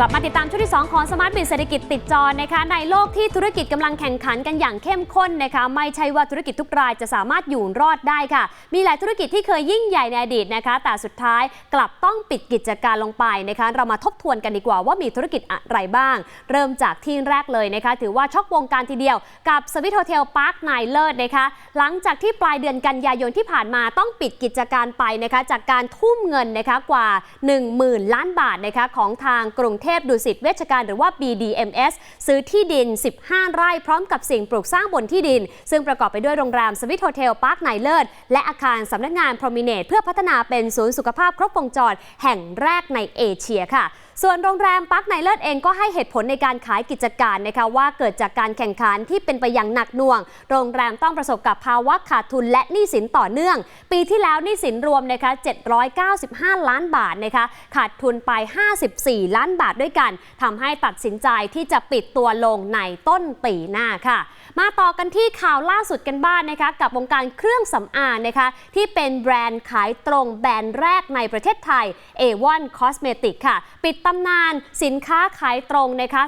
กลับมาติดตามช่วงที่ 2 ของสมาร์ทบิเศรษฐกิจติดจอนะคะในโลกที่ธุรกิจกำลังแข่งขันกันอย่างเข้มข้นนะคะไม่ใช่ว่าธุรกิจทุกรายจะสามารถอยู่รอดได้ค่ะ มีหลายธุรกิจที่เคยยิ่งใหญ่ในอดีตนะคะ แต่สุดท้ายกลับต้องปิดกิจการลงไปนะคะ เรามาทบทวนกันดีกว่าว่ามีธุรกิจอะไรบ้าง เริ่มจากที่แรกเลยนะคะ ถือว่าช็อกวงการทีเดียวกับสวิทโฮเทลพาร์คไนเลิศนะคะ หลังจากที่ปลายเดือนกันยายนที่ผ่านมาต้องปิดกิจการไปนะคะ จากการทุ่มเงินนะคะกว่า 10,000 ล้านบาทนะคะของทางกรุงเทพทพดุสิตเวชการหรือว่า BDMS ซื้อที่ดิน 15 ไร่พร้อมกับสิ่งปลูกสร้างบนที่ดิน ซึ่งประกอบไปด้วยโรงแรมสวิทโฮเทลพาร์คไนเลิศและอาคารสำนักงานพรอมิเนตเพื่อพัฒนาเป็นศูนย์สุขภาพครบวงจรแห่งแรกในเอเชียค่ะ ส่วนโรงแรมปักไนเลิศเองก็ให้เหตุผลในการขายกิจการนะคะว่าเกิดจากการแข่งขันที่เป็นไปอย่างหนักหน่วง โรงแรมต้องประสบกับภาวะขาดทุนและหนี้สินต่อเนื่อง ปีที่แล้วหนี้สินรวมนะคะ795 ล้านบาทนะคะขาดทุนไป 54 ล้านบาทด้วยกันทำให้ตัดสินใจที่จะปิดตัวลงในต้นปีหน้าค่ะมาต่อกันที่ข่าวล่าสุดกันบ้างนนะคะ กับวงการเครื่องสำอางนะคะ ที่เป็นแบรนด์ขายตรงแบรนด์แรกในประเทศไทย A1 Cosmetic ค่ะ ปิดตำนานสินค้าขายตรงนะคะ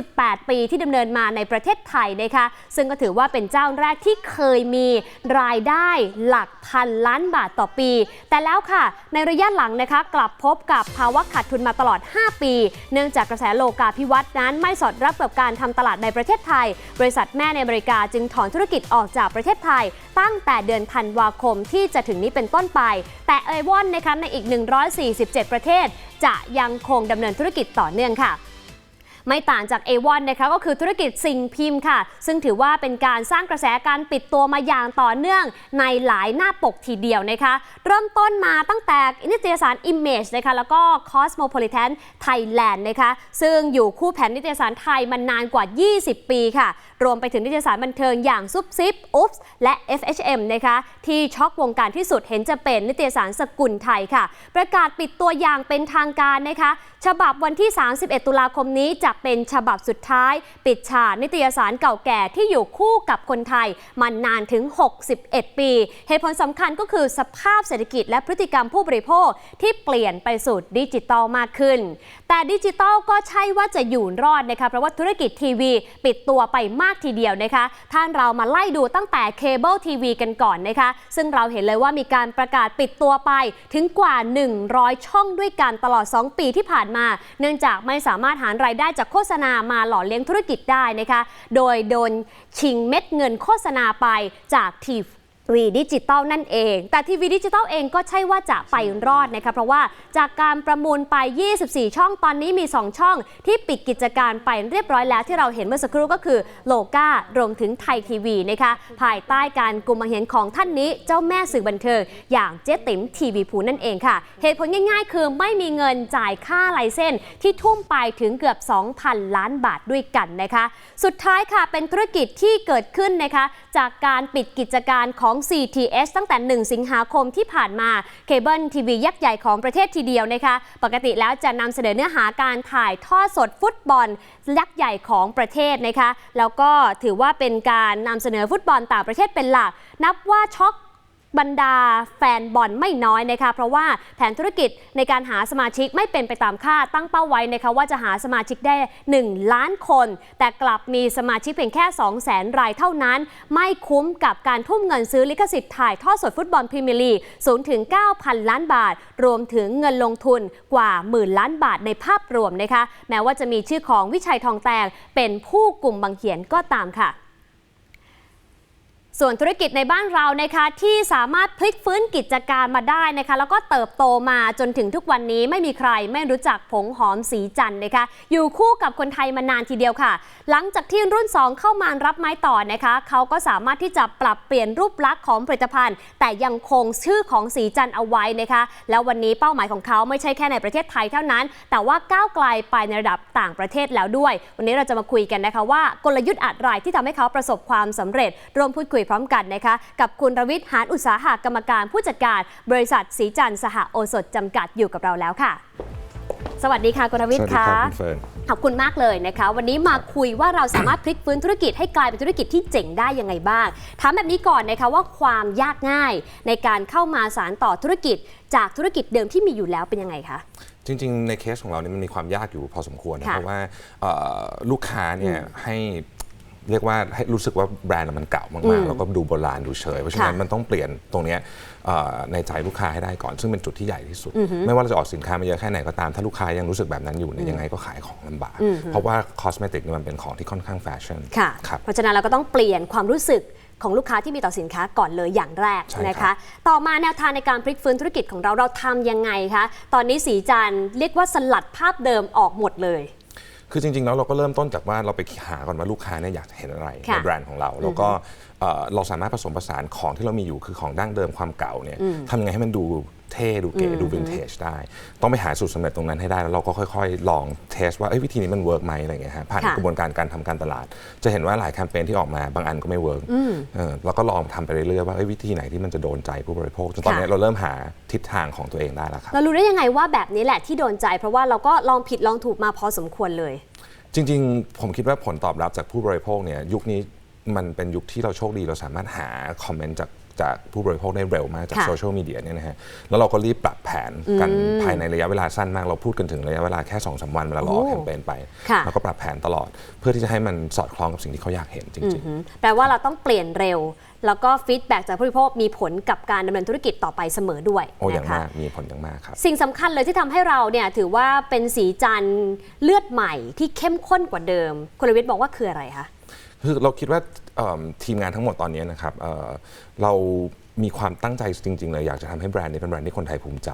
38 ปีที่ดำเนินมาในประเทศไทยนะคะ ซึ่งก็ถือว่าเป็นเจ้าแรกที่เคยมีรายได้หลักพันล้านบาทต่อปี แต่แล้วค่ะ ในระยะหลังนะคะ กลับพบกับภาวะขาดทุนมาตลอด 5 ปี เนื่องจากกระแสโลกาภิวัตน์นั้นไม่สอดรับกับการทำตลาดในประเทศไทย บริษัทแม่ในอเมริกาจึงถอนธุรกิจออกจากประเทศไทย ตั้งแต่เดือนธันวาคมที่จะถึงนี้เป็นต้นไป แต่เอวอนนะคะในอีก 147 ประเทศ จะยังคงดำเนินธุรกิจต่อเนื่องค่ะ ไม่ต่างจาก A1 นะคะก็คือธุรกิจสิ่งพิมพ์ค่ะ ซึ่งถือว่าเป็นการสร้างกระแสการปิดตัวมาอย่างต่อเนื่องในหลายหน้าปกทีเดียวนะคะ เริ่มต้นมาตั้งแต่นิตยสาร Image นะคะแล้วก็ Cosmopolitan Thailand นะคะซึ่งอยู่คู่แผ่นนิตยสารไทยมานานกว่า 20 ปีค่ะ รวมไปถึงนิตยสารบันเทิงอย่างซุปซิปอุ๊บและ FHM นะคะที่ช็อกวงการที่สุดเห็นจะเป็นนิตยสารสกุลไทยค่ะ ประกาศปิดตัวอย่างเป็นทางการนะคะ ฉบับวันที่ 31 ตุลาคมนี้จะเป็นฉบับสุดท้าย ปิดฉากนิตยสารเก่าแก่ที่อยู่คู่กับคนไทยมานานถึง 61 ปี เหตุผลสำคัญก็คือสภาพเศรษฐกิจและพฤติกรรมผู้บริโภคที่เปลี่ยนไปสู่ดิจิตอลมากขึ้น แต่ดิจิตอลก็ใช่ว่าจะอยู่รอดนะคะเพราะว่าธุรกิจทีวี ปิดตัวไปมากทีเดียวนะคะท่านเรามาไล่ดูตั้งแต่เคเบิลทีวีกันก่อนนะคะซึ่งเราเห็นเลยว่ามีการประกาศปิดตัวไปถึงกว่า 100 ช่องด้วยกันตลอด 2 ปีที่ผ่านมา เนื่องจากไม่สามารถหารายได้จากโฆษณามาหล่อเลี้ยงธุรกิจได้นะคะ โดยโดนชิงเม็ดเงินโฆษณาไปจากที วีดิจิตอลนั่นเอง แต่ทีวีดิจิตอลเองก็ใช่ว่าจะไปรอดนะคะเพราะว่าจากการประมูลไป 24 ช่องตอนนี้มี 2 ช่อง ที่ปิดกิจการไปเรียบร้อยแล้วที่เราเห็นเมื่อสักครู่ก็คือโลการวมถึงไทยทีวีนะคะภายใต้การกุมเห็นของท่านนี้เจ้าแม่สื่อบันเทิงอย่างเจ๊ติ๋มทีวีพูนั่นเองค่ะ เหตุผลง่ายๆ คือไม่มีเงินจ่ายค่าไลเซนที่ทุ่มไปถึงเกือบ 2,000 ล้านบาทด้วยกันนะคะ สุดท้ายค่ะเป็นธุรกิจที่เกิดขึ้นนะคะจากการปิดกิจการของ CTS ตั้งแต่ 1 สิงหาคมที่ผ่านมาเคเบิลทีวียักษ์ใหญ่ของประเทศทีเดียวนะคะ ปกติแล้วจะนำเสนอเนื้อหาการถ่ายทอดสดฟุตบอลยักษ์ใหญ่ของประเทศนะคะ แล้วก็ถือว่าเป็นการนำเสนอฟุตบอลต่างประเทศเป็นหลัก นับว่าช็อก บรรดาแฟนบอลไม่น้อยนะคะเพราะว่าแผนธุรกิจในการหาสมาชิกไม่เป็นไปตามคาดตั้งเป้าไว้นะคะว่าจะหาสมาชิกได้ 1 ล้านคน แต่กลับมีสมาชิกเพียงแค่2 0 0 0 0 0รายเท่านั้น ไม่คุ้มกับการทุ่มเงินซื้อลิขสิทธิ์ถ่ายทอดสดฟุตบอลพรีเมียร์ลีกสูงถึง 9,000 ล้านบาท รวมถึงเงินลงทุนกว่าหมื่นล้านบาทในภาพรวมนะคะแม้ว่าจะมีชื่อของวิชัยทองแตงเป็นผู้กลุ่มบังเขียนก็ตามค่ะ ส่วนธุรกิจในบ้านเรานะคะที่สามารถพลิกฟื้นกิจการมาได้นะคะแล้วก็เติบโตมาจนถึงทุกวันนี้ไม่มีใครไม่รู้จักผงหอมสีจันนะคะอยู่คู่กับคนไทยมานานทีเดียวค่ะ หลังจากที่รุ่น 2 เข้ามารับไม้ต่อนะคะเขาก็สามารถที่จะปรับเปลี่ยนรูปลักษณ์ของผลิตภัณฑ์ แต่ยังคงชื่อของสีจันเอาไว้นะคะแล้ววันนี้เป้าหมายของเขาไม่ใช่แค่ในประเทศไทยเท่านั้น แต่ว่าก้าวไกลไปในระดับต่างประเทศแล้วด้วย วันนี้เราจะมาคุยกันนะคะว่ากลยุทธ์อะไรที่ทำให้เขาประสบความสำเร็จร่วมพูดคุยพร้อมกันนะคะ กับคุณรวิทย์หานอุตสาหกรรมการผู้จัดการบริษัทสีจันทร์สหโอสถจำกัดอยู่กับเราแล้วค่ะ สวัสดีค่ะคุณรวิทสวัย์สดีคค่ะรับคุณเฟิร์นขอบคุณมากเลยนะคะ วันนี้มาคุยว่าเราสามารถพลิกฟื้นธุรกิจให้กลายเป็นธุรกิจที่เจ๋งได้ยังไงบ้างถามแบบนี้ก่อนนะคะว่าความยากง่ายในการเข้ามาสารต่อธุรกิจ จากธุรกิจเดิมที่มีอยู่แล้วเป็นยังไงคะจริง ๆ ในเคสของเราเนี่ยมันมีความยากอยู่พอสมควรนะค่ะเพราะว่าเอ่อลูกค้าเนี่ยให้ เรียกว่าให้รู้สึกว่าแบรนด์มันเก่ามากๆ แล้วก็ดูโบราณดูเฉย เพราะฉะนั้นค่ะมันต้องเปลี่ยนตรงเนี้ยเอ่อในใจลูกค้าให้ได้ก่อน ซึ่งเป็นจุดที่ใหญ่ที่สุด ไม่ว่าเราจะออกสินค้ามาเยอะแค่ไหนก็ตาม ถ้าลูกค้ายังรู้สึกแบบนั้นอยู่เนี่ยยังไงก็ขายของลำบาก เพราะว่าคอสเมติกเนี่ยมันเป็นของที่ค่อนข้างแฟชั่นค่ะครับเพราะฉะนั้นเราก็ต้องเปลี่ยนความรู้สึกของลูกค้าที่มีต่อสินค้าก่อนเลยอย่างแรกใช่ครับนะคะ ต่อมาแนวทางในการพลิกฟื้นธุรกิจของเราเราทำยังไงคะ ตอนนี้สีจันทร์เรียกว่าสลัดภาพเดิมออกหมดเลย คือจริง ๆ แล้วเราก็เริ่มต้นจากว่าเราไปหาก่อนว่าลูกค้าเนี่ยอยากเห็นอะไรค่ะในแบรนด์ของเรา แล้วก็เอ่อเราสามารถผสมผสานของที่เรามีอยู่คือของดั้งเดิมความเก่าเนี่ยทำยังไงให้มันดู เท่ดูเก๋ดูวินเทจได้ ต้องไปหาสูตรสำเร็จตรงนั้นให้ได้ แล้วเราก็ค่อยๆ ลองเทสว่าเอ้ยวิธีนี้มันเวิร์กไหมอะไรเงี้ยฮะผ่านค่ะกระบวนการการทำการตลาด จะเห็นว่าหลายแคมเปญที่ออกมาบางอันก็ไม่เวิร์กเออแล้วก็ลองทำไปเรื่อยๆว่าเอ้ยวิธีไหนที่มันจะโดนใจผู้บริโภคจนตอนค่ะนี้เราเริ่มหาทิศทางของตัวเองได้แล้วครับเรารู้ได้ยังไงว่าแบบนี้แหละที่โดนใจ เพราะว่าเราก็ลองผิดลองถูกมาพอสมควรเลยจริงๆ ผมคิดว่าผลตอบรับจากผู้บริโภคเนี่ยยุคนี้ มันเป็นยุคที่เราโชคดีเราสามารถหาคอมเมนต์จากจากผู้บริโภคได้เร็วมากจากค่ะโซเชียลมีเดียเนี่ยนะฮะ แล้วเราก็รีบปรับแผนกันภายในระยะเวลาสั้นมาก เราพูดกันถึงระยะเวลาแค่2อสวันเวลาเราออกโอ้แคมเปญไปค่ะแล้วก็ปรับแผนตลอด เพื่อที่จะให้มันสอดคล้องกับสิ่งที่เขาอยากเห็นจริงอืมแปลว่าเราต้องเปลี่ยนเร็ว แล้วก็ฟีดแบ็กจากผู้บริโภคมีผลกับการดำเนินธุรกิจต่อไปเสมอด้วยๆโอ้อย่างนะคะมากมีผลอย่างมากครับ สิ่งสำคัญเลยที่ทำให้เราเนี่ยถือว่าเป็นสีจันทร์เลือดใหม่ที่เข้มข้นกว่าเดิมคุณลวิทย์บอกว่าคืออะไรคะ คือเราคิดว่าเอิ่มทีมงานทั้งหมดตอนนี้นะครับเอ่อเรามีความตั้งใจจริง ๆ เลย อยากจะทำให้แบรนด์นี้เป็นแบรนด์ที่คนไทยภูมิใจ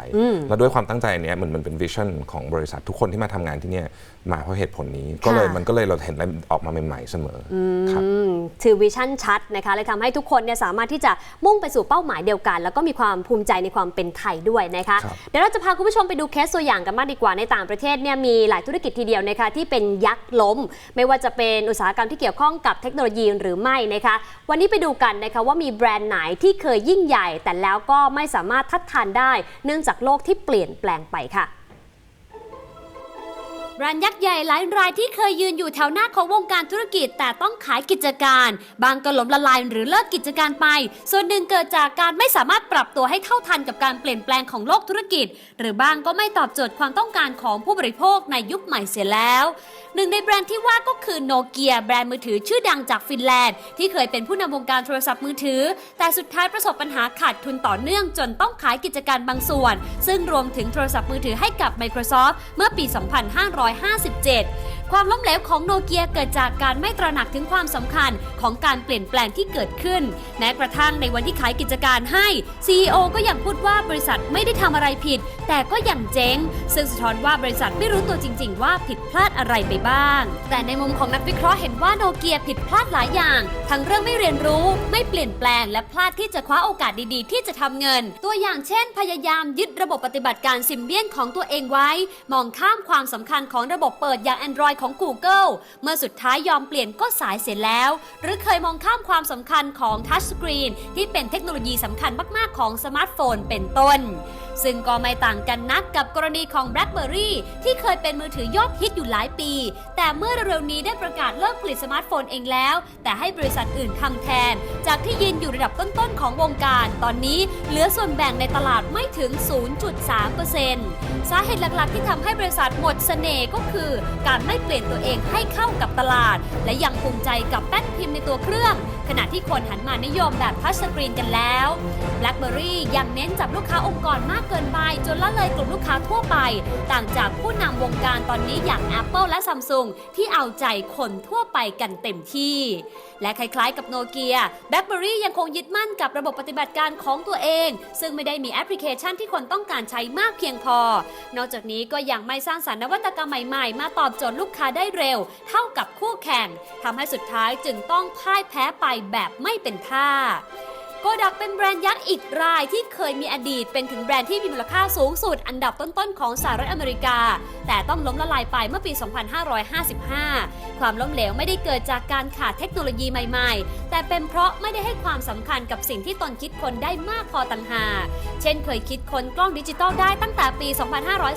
แล้วด้วยความตั้งใจอันเนี้ยมันมันเป็นวิชั่นของบริษัททุกคนที่มาทำงานที่เนี่ย มาเพราะเหตุผลนี้ ก็เลยมันก็เลยเราเห็นอะไรออกมาใหม่ ๆ เสมออครับอืมถือวิชั่นชัดนะคะเลยทำให้ทุกคนเนี่ยสามารถที่จะมุ่งไปสู่เป้าหมายเดียวกัน แล้วก็มีความภูมิใจในความเป็นไทยด้วยนะคะครับเดี๋ยวเราจะพาคุณผู้ชมไปดูเคสตัวอย่างกันมากดีกว่าในต่างประเทศเนี่ยมีหลายธุรกิจทีเดียวนะคะที่เป็นยักษ์ล้ม ไม่ว่าจะเป็นอุตสาหกรรมที่เกี่ยวข้องกับเทคโนโลยีหรือไม่นะคะวันนี้ไปดูกันนะคะว่ามีแบรนด์ไหนที่เคยยิ่งใหญ่ แต่แล้วก็ไม่สามารถทัดทานได้ เนื่องจากโลกที่เปลี่ยนแปลงไปค่ะ แบรนด์ยักษ์ใหญ่หลายรายที่เคยยืนอยู่แถวหน้าของวงการธุรกิจ แต่ต้องขายกิจการ บางก็ล้มละลายหรือเลิกกิจการไป ส่วนหนึ่งเกิดจากการไม่สามารถปรับตัวให้เท่าทันกับการเปลี่ยนแปลงของโลกธุรกิจ หรือบางก็ไม่ตอบโจทย์ความต้องการของผู้บริโภคในยุคใหม่เสียแล้ว หนึ่งในแบรนด์ที่ว่าก็คือโนเกียแบรนด์มือถือชื่อดังจากฟินแลนด์ ที่เคยเป็นผู้นำวงการโทรศัพท์มือถือ แต่สุดท้ายประสบปัญหาขาดทุนต่อเนื่องจนต้องขายกิจการบางส่วน ซึ่งรวมถึงโทรศัพท์มือถือให้กับ Microsoft เมื่อปี2557 ความล้มเหลวของโนเกียเกิดจากการไม่ตระหนักถึงความสำคัญของการเปลี่ยนแปลงที่เกิดขึ้น แม้กระทั่งในวันที่ขายกิจการให้ CEO ก็ยังพูดว่าบริษัทไม่ได้ทำอะไรผิด แต่ก็ยังเจ๊ง ซึ่งสะท้อนว่าบริษัทไม่รู้ตัวจริง ๆ ว่าผิดพลาดอะไรไปบ้าง แต่ในมุมของนักวิเคราะห์เห็นว่าโนเกียผิดพลาดหลายอย่าง ทั้งเรื่องไม่เรียนรู้ ไม่เปลี่ยนแปลง และพลาดที่จะคว้าโอกาสดีๆ ที่จะทำเงิน ตัวอย่างเช่น พยายามยึดระบบปฏิบัติการซิมเบียนของตัวเองไว้ มองข้ามความสำคัญของระบบเปิดอย่าง Android ของ Google เมื่อสุดท้ายยอมเปลี่ยนก็สายเสียแล้ว หรือเคยมองข้ามความสำคัญของทัชสกรีนที่เป็นเทคโนโลยีสำคัญมาก ๆ ของสมาร์ทโฟนเป็นต้นซึ่งก็ไม่ต่างกันนักกับกรณีของ BlackBerry ที่เคยเป็นมือถือยอดฮิตอยู่หลายปี แต่เมื่อเร็วๆนี้ได้ประกาศเลิกผลิตสมาร์ทโฟนเองแล้ว แต่ให้บริษัทอื่นทำแทน จากที่ยืนอยู่ระดับต้นๆของวงการ ตอนนี้เหลือส่วนแบ่งในตลาดไม่ถึง 0.3%สาเหตุหลักๆ ที่ทำให้บริษัทหมดเสน่ห์ก็คือ การไม่เปลี่ยนตัวเองให้เข้ากับตลาด และยังภูมิใจกับแป้นพิมพ์ในตัวเครื่องขณะที่คนหันมานิยมแบบทัชสกรีนกันแล้ว BlackBerry ยังเน้นจับลูกค้าองค์กรมากเกินไป จนละเลยกลุ่มลูกค้าทั่วไป ต่างจากผู้นำวงการตอนนี้อย่าง Apple และ Samsung ที่เอาใจคนทั่วไปกันเต็มที่ และคล้ายๆกับโนเกีย BlackBerry ยังคงยึดมั่นกับระบบปฏิบัติการของตัวเอง ซึ่งไม่ได้มีแอปพลิเคชันที่คนต้องการใช้มากเพียงพอ นอกจากนี้ก็ยังไม่สร้างสรรค์นวัตกรรมใหม่ๆ มาตอบโจทย์ลูกค้าได้เร็ว เท่ากับคู่แข่งทำให้สุดท้ายจึงต้องพ่ายแพ้ไปแบบไม่เป็นท่า โกดักเป็นแบรนด์ยักษ์อีกรายที่เคยมีอดีตเป็นถึงแบรนด์ที่มีมูลค่าสูงสุด อันดับต้นๆของสหรัฐอเมริกา แต่ต้องล้มละลายไปเมื่อปี 2555 ความล้มเหลวไม่ได้เกิดจากการขาดเทคโนโลยีใหม่ๆ แต่เป็นเพราะไม่ได้ให้ความสำคัญกับสิ่งที่ตนคิดคนได้มากพอต่างหากเช่นเคยคิดคนกล้องดิจิตอลได้ตั้งแต่ปี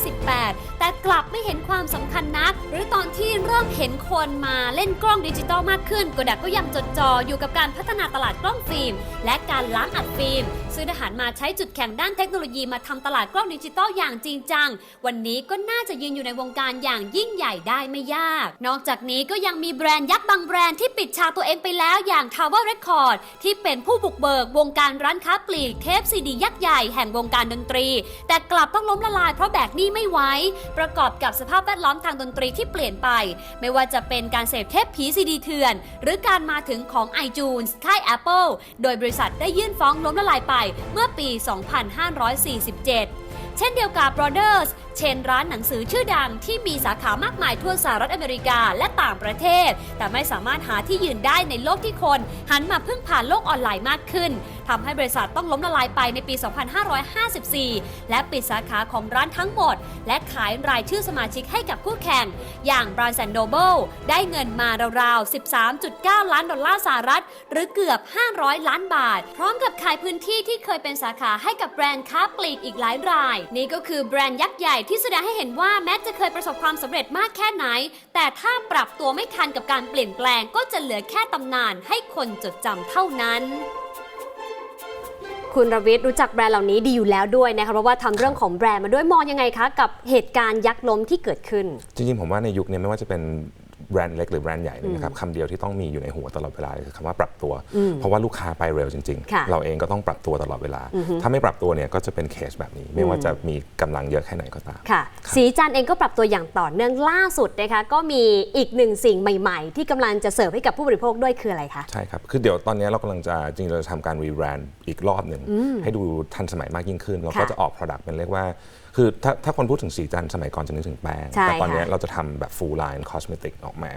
2518 แต่กลับไม่เห็นความสำคัญนัก หรือตอนที่เริ่มเห็นคนมาเล่นกล้องดิจิตอลมากขึ้นโกดักก็ยังจดจ่ออยู่กับการพัฒนาตลาดกล้องฟิล์ม และการล้างอัดฟิล์มซึ่งทหารมาใช้จุดแข่งด้านเทคโนโลยีมาทำตลาดกล้องดิจิตอลอย่างจริงจัง วันนี้ก็น่าจะยืนอยู่ในวงการอย่างยิ่งใหญ่ได้ไม่ยาก นอกจากนี้ก็ยังมีแบรนด์ยักษ์บางแบรนด์ที่ปิดฉากตัวเองไปแล้วอย่าง Tower Record ที่เป็นผู้บุกเบิกวงการร้านค้าปลีกเทปซีดียักษ์ใหญ่แห่งวงการดนตรี แต่กลับต้องล้มละลายเพราะแบกหนี้ไม่ไหวประกอบกับสภาพแวดล้อมทางดนตรีที่เปลี่ยนไป ไม่ว่าจะเป็นการเสพเทปผีซีดีเถื่อน หรือการมาถึงของ iTunes ค่าย Apple โดยบริษัทได้ยื่นฟ้องล้มละลายไปเมื่อปี 2547 เช่นเดียวกับ Brothers เชนร้านหนังสือชื่อดังที่มีสาขามากมายทั่วสหรัฐอเมริกาและต่างประเทศ แต่ไม่สามารถหาที่ยืนได้ในโลกที่คน หันมาพึ่งผ่านโลกออนไลน์มากขึ้นทำให้บริษัทต้องล้มละลายไปในปี 2554 และปิดสาขาของร้านทั้งหมด และขายรายชื่อสมาชิกให้กับคู่แข่ง อย่าง b r a n d n Noble ได้เงินมาราวๆ 13.9 ล้านดอลลาร์สหรัฐ หรือเกือบ 500 ล้านบาท พร้อมกับขายพื้นที่ที่เคยเป็นสาขาให้กับแบรนด์ค้าปลีกอีกหลายราย นี่ก็คือแบรนด์ยักษ์ใหญ่ที่แสดงให้เห็นว่าแม้จะเคยประสบความสำเร็จมากแค่ไหน แต่ถ้าปรับตัวไม่ทันกับการเปลี่ยนแปลงก็จะเหลือแค่ตำนานให้คนจดจำเท่านั้น คุณรวิทย์รู้จักแบรนด์เหล่านี้ดีอยู่แล้วด้วยนะคะเพราะว่าทำเรื่องของแบรนด์มาด้วยมองยังไงคะกับเหตุการณ์ยักษ์ล้มที่เกิดขึ้น จริงๆผมว่าในยุคนี้ไม่ว่าจะเป็น แบรนด์เล็กหรือแบรนด์ใหญ่เนยนะครับคำเดียวที่ต้องมีอยู่ในหัวตลอดเวลาคือคำว่าปรับตัว เพราะว่าลูกค้าไปเร็วจริงค่ะๆเราเองก็ต้องปรับตัวตลอดเวลา ถ้าไม่ปรับตัวเนี่ยก็จะเป็นเคสแบบนี้ ไม่ว่าจะมีกำลังเยอะแค่ไหนก็ตามค่ะ สีจันทร์เองก็ปรับตัวอย่างต่อเนื่องล่าสุดนะคะก็มีอีกหนึ่งสิ่งใหม่ ๆ ที่กำลังจะเสิร์ฟให้กับผู้บริโภคด้วยคืออะไรคะใช่ครับคือเดี๋ยวตอนนี้เรากำลังจะจริงๆเราจะทำการรีแบรนด์อีกรอบหนึ่งให้ดูทันสมัยมากยิ่งขึ้นเราก็ค่ะจะออก Product เป็นเรียกว่า คือถ้าถ้าคนพูดถึงสีจันทร์สมัยก่อนจะนึกถึงแป้ง ใช่แต่ตอนนี้ค่ะเราจะทำแบบ full line cosmetic ออกมา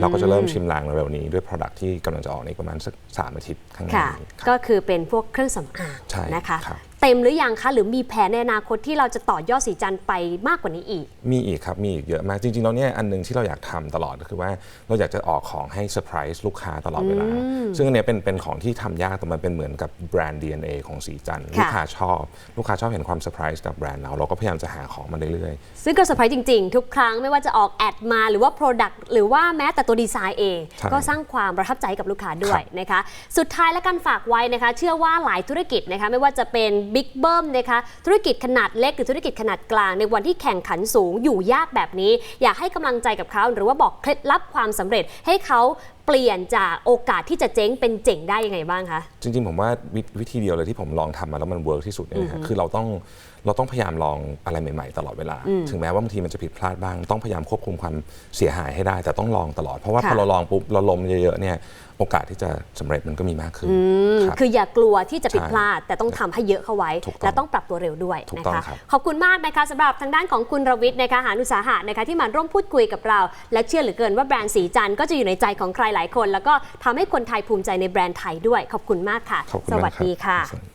เราก็จะเริ่มชิมลางเร็วๆนี้ด้วย Product ที่กำลังจะออกในประมาณสักสามอาทิตย์ข้างหน้าค่ะ นี้ครับ ก็คือเป็นพวกเครื่องสำอางใช่นะคะ ครับ เต็มหรือยังคะ หรือมีแผนในอนาคตที่เราจะต่อยอดสีจันทร์ไปมากกว่านี้อีก มีอีกครับ มีอีกเยอะมาก จริงๆแล้วเนี่ยอันหนึงที่เราอยากทำตลอดก็คือว่าเราอยากจะออกของให้เซอร์ไพรส์ลูกค้าตลอดเวลา ซึ่งอันเนี้ยเป็นเป็นของที่ทำยากแต่มันเป็นเหมือนกับแบรนด์ DNA ของสีจันทร์ค่ะลูกค้าชอบ ลูกค้าชอบเห็นความเซอร์ไพรส์จากแบรนด์เราเราก็พยายามจะหาของมาเรื่อยซึ่งก็เซอร์ไพรส์จริงๆ ทุกครั้งไม่ว่าจะออกแอดมาหรือว่า Product หรือว่าแม้แต่ตัวดีไซน์เองใช่ก็สร้างความประทับใจให้กับลูกค้าด้วยครับนะคะ สุดท้ายและการฝากไว้นะคะ เชื่อว่าหลายธุรกิจนะคะไม่ว่าจะเป็นบิ๊กเบิ้มนะคะธุรกิจขนาดเล็กหรือธุรกิจขนาดกลางในวันที่แข่งขันสูงอยู่ยากแบบนี้ อยากให้กำลังใจกับเขาหรือว่าบอกเคล็ดลับความสำเร็จให้เขาเปลี่ยนจากโอกาสที่จะเจ๊งเป็นเจ๋งได้ยังไงบ้างคะๆจริง ๆ ผมว่าวิวิธีเดียวเลยที่ผมลองทำมาแล้วมันเวิร์กที่สุดเนี่ยนะฮะคือเราต้อง เราต้องพยายามลองอะไรใหม่ ๆ ตลอดเวลา ถึงแม้ว่าบางทีมันจะผิดพลาดบ้าง ต้องพยายามควบคุมความเสียหายให้ได้ แต่ต้องลองตลอด เพราะว่าค่ะพอเราลองปุ๊บเราลมเยอะๆเนี่ยโอกาสที่จะสำเร็จมันก็มีมากขึ้นครับคืออย่ากลัวที่จะผิดใช่พลาด แต่ต้องทำให้เยอะเข้าไว้ถูกต้องและต้องปรับตัวเร็วด้วยถูกนะต้องคะครับขอบคุณมากนะคะสำหรับทางด้านของคุณรวิทย์นะคะหานุสาหะนะคะที่มาร่วมพูดคุยกับเรา และเชื่อเหลือเกินว่าแบรนด์สีจันทร์ก็จะอยู่ในใจของใครหลายคน แล้วก็ทำให้คนไทยภูมิใจในแบรนด์ไทยด้วย ขอบคุณมากค่ะขอบคุณสมากวัสครับดีค่ะสวัสดี